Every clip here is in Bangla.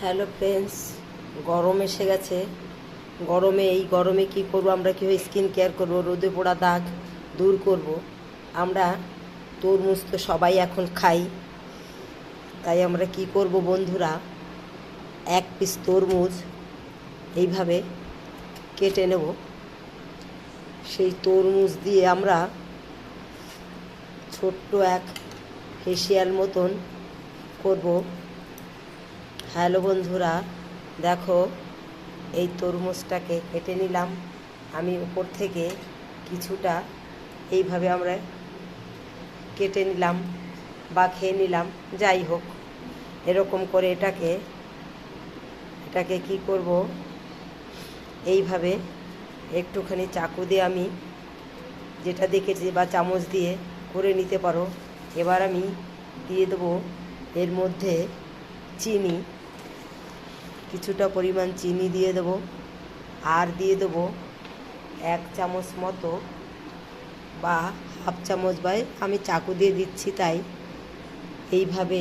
হ্যালো ফ্রেন্ডস গরম এসে গেছে। গরমে এই গরমে কি করব? আমরা কীভাবে স্কিন কেয়ার করব? রোদে পোড়া দাগ দূর করব? আমরা তরমুজ তো সবাই এখন খাই। তাই আমরা কি করব বন্ধুরা? এক পিস তরমুজ এইভাবে কেটে নেব। সেই তরমুজ দিয়ে আমরা ছোট্ট এক ফেসিয়াল মতন করব। হ্যালো বন্ধুরা, দেখো, এই তরমুজটাকে কেটে নিলাম। আমি উপর থেকে কিছুটা এইভাবে আমরা কেটে নিলাম বা খেয়ে নিলাম, যাই হোক। এরকম করে এটাকে এটাকে কি করব? এইভাবে একটুখানি চাকু দিয়ে আমি যেটা দেখেছি বা চামচ দিয়ে করে নিতে পারো। এবার আমি দিয়ে দেবো এর মধ্যে চিনি। কিছুটা পরিমাণ চিনি দিয়ে দেবো, আর দিয়ে দেবো এক চামচ মতো বা হাফ চামচ বা আমি চাকু দিয়ে দিচ্ছি তাই। এইভাবে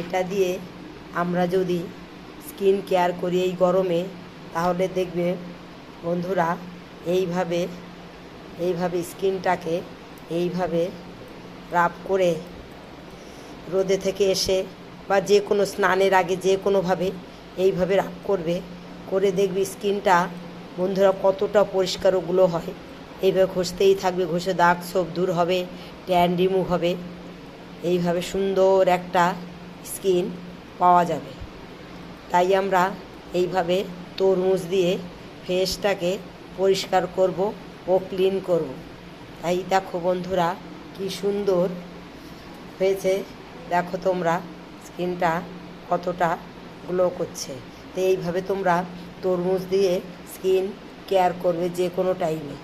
এটা দিয়ে আমরা যদি স্কিন কেয়ার করি এই গরমে, তাহলে দেখবে বন্ধুরা এইভাবে এইভাবে স্কিনটাকে এইভাবে রাব করে রোদে থেকে এসে বা যে কোনো স্নানের আগে যে কোনোভাবে এইভাবে রাব করবে, করে দেখবি স্কিনটা বন্ধুরা কতটা পরিষ্কার ওগুলো হয়। এইভাবে ঘষতেই থাকবে, ঘষে দাগ সব দূর হবে ট্যান রিমুভ হবে। এইভাবে সুন্দর একটা স্কিন পাওয়া যাবে। তাই আমরা এইভাবে তরমুজ দিয়ে ফেসটাকে পরিষ্কার করব ও ক্লিন করব। তাই দেখো বন্ধুরা, কি সুন্দর হয়েছে। দেখো তোমরা, স্কিনটা কতটা গ্লো করছে। তো এইভাবে তোমরা তরমুজ দিয়ে স্কিন কেয়ার করবে যে কোনো টাইমে